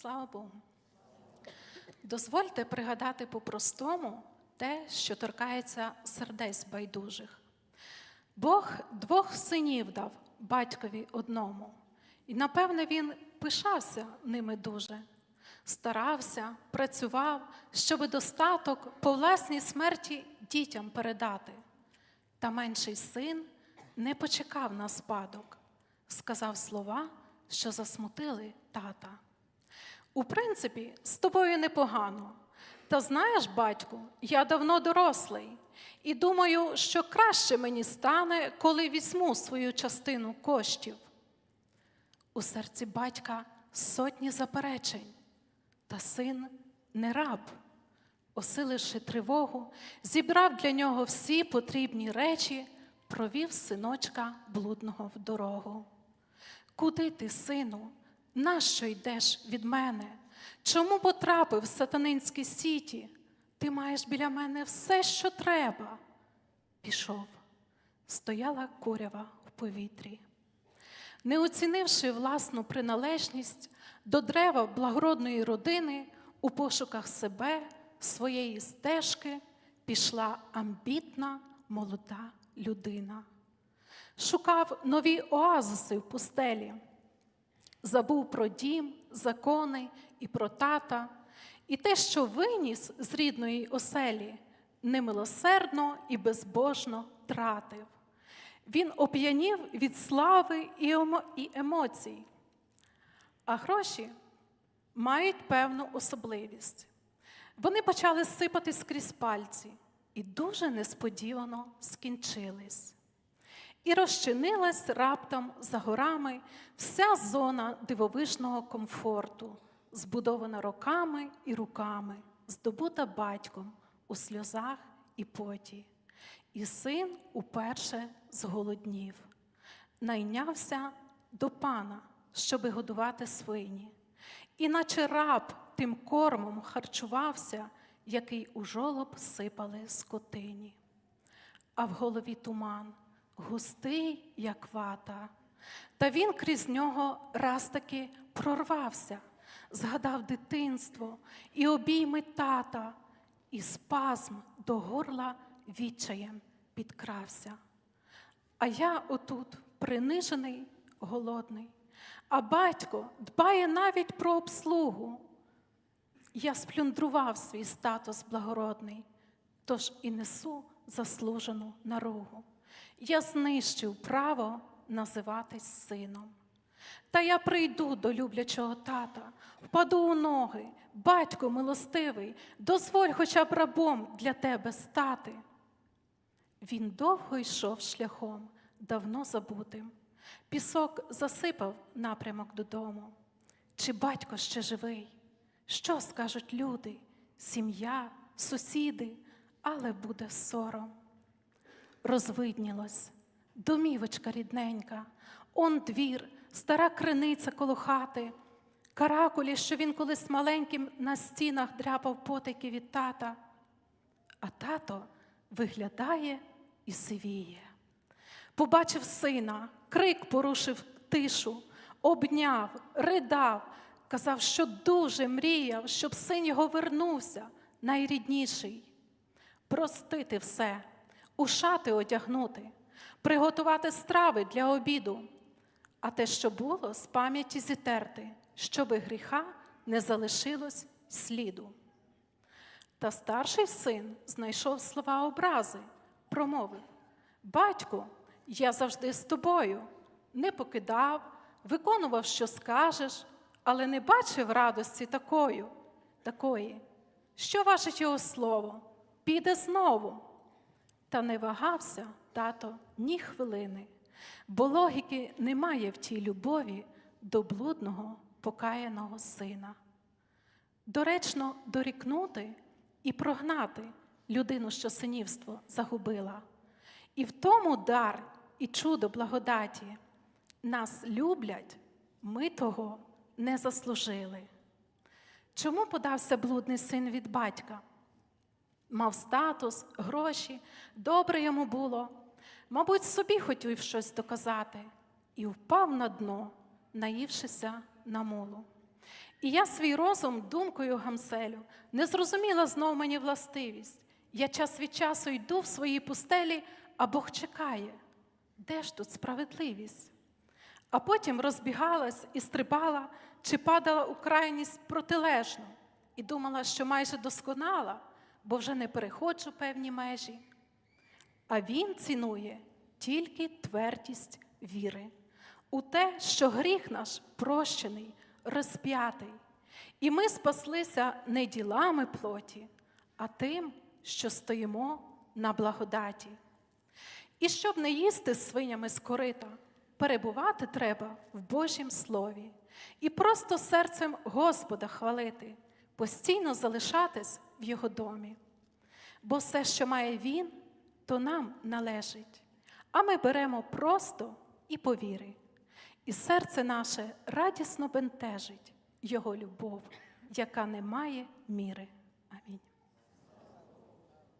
Слава Богу. Дозвольте пригадати по-простому те, що торкається сердець байдужих. Бог двох синів дав батькові одному, і, напевне, він пишався ними дуже, старався, працював, щоби достаток по власній смерті дітям передати. Та менший син не почекав на спадок, сказав слова, що засмутили тата. У принципі, з тобою непогано. Та знаєш, батьку, я давно дорослий, і думаю, що краще мені стане, коли візьму свою частину коштів. У серці батька сотні заперечень, та син не раб. Осиливши тривогу, зібрав для нього всі потрібні речі, провів синочка блудного в дорогу. Куди ти, сину? Нащо йдеш від мене? Чому потрапив в сатанинські сіті? Ти маєш біля мене все, що треба. Пішов, стояла курява в повітрі. Не оцінивши власну приналежність до дерева благородної родини, у пошуках себе, своєї стежки, пішла амбітна молода людина. Шукав нові оазиси в пустелі, забув про дім, закони і про тата, і те, що виніс з рідної оселі, немилосердно і безбожно тратив. Він оп'янів від слави і емоцій. А гроші мають певну особливість. Вони почали сипати скрізь пальці і дуже несподівано скінчились. І розчинилась раптом за горами вся зона дивовижного комфорту, збудована роками і руками, здобута батьком у сльозах і поті. І син уперше зголоднів, найнявся до пана, щоби годувати свині, і наче раб тим кормом харчувався, який у жолоб сипали скотині. А в голові туман густий, як вата. Та він крізь нього раз таки прорвався, згадав дитинство і обійми тата, і спазм до горла відчаєм підкрався. А я отут принижений, голодний, а батько дбає навіть про обслугу. Я сплюндрував свій статус благородний, тож і несу заслужену наругу. Я знищив право називатись сином. Та я прийду до люблячого тата, впаду у ноги, батько милостивий, дозволь хоча б рабом для тебе стати. Він довго йшов шляхом, давно забутим. Пісок засипав напрямок додому. Чи батько ще живий? Що скажуть люди, сім'я, сусіди, але буде сором. Розвиднілось, домівочка рідненька, он двір, стара криниця коло хати, каракулі, що він колись маленьким на стінах дряпав потики від тата. А тато виглядає і сивіє. Побачив сина, крик порушив тишу, обняв, ридав, казав, що дуже мріяв, щоб син його вернувся, найрідніший. Простити все, у шати одягнути, приготувати страви для обіду, а те, що було, з пам'яті зітерти, щоби гріха не залишилось сліду. Та старший син знайшов слова образи, промовив: Батьку, я завжди з тобою, не покидав, виконував, що скажеш, але не бачив радості такою, такої. Що важить його слово? Піде знову. Та не вагався тато ні хвилини, бо логіки немає в тій любові до блудного покаяного сина. Доречно дорікнути і прогнати людину, що синівство загубила. І в тому дар і чудо благодаті нас люблять, ми того не заслужили. Чому подався блудний син від батька? Мав статус, гроші, добре йому було. Мабуть, собі хотів щось доказати і впав на дно, наївшися на молу. І я свій розум думкою гамселю, не зрозуміла знов мені властивість. Я час від часу йду в своїй пустелі, а Бог чекає. Де ж тут справедливість? А потім розбігалась і стрибала, чи падала у крайність протилежну, і думала, що майже досконала, бо вже не переходжу певні межі. А він цінує тільки твердість віри у те, що гріх наш прощений, розп'ятий, і ми спаслися не ділами плоті, а тим, що стоїмо на благодаті. І щоб не їсти свинями з корита, перебувати треба в Божім Слові і просто серцем Господа хвалити, постійно залишатись в Його домі. Бо все, що має Він, то нам належить, а ми беремо просто і по вірі. І серце наше радісно бентежить Його любов, яка не має міри.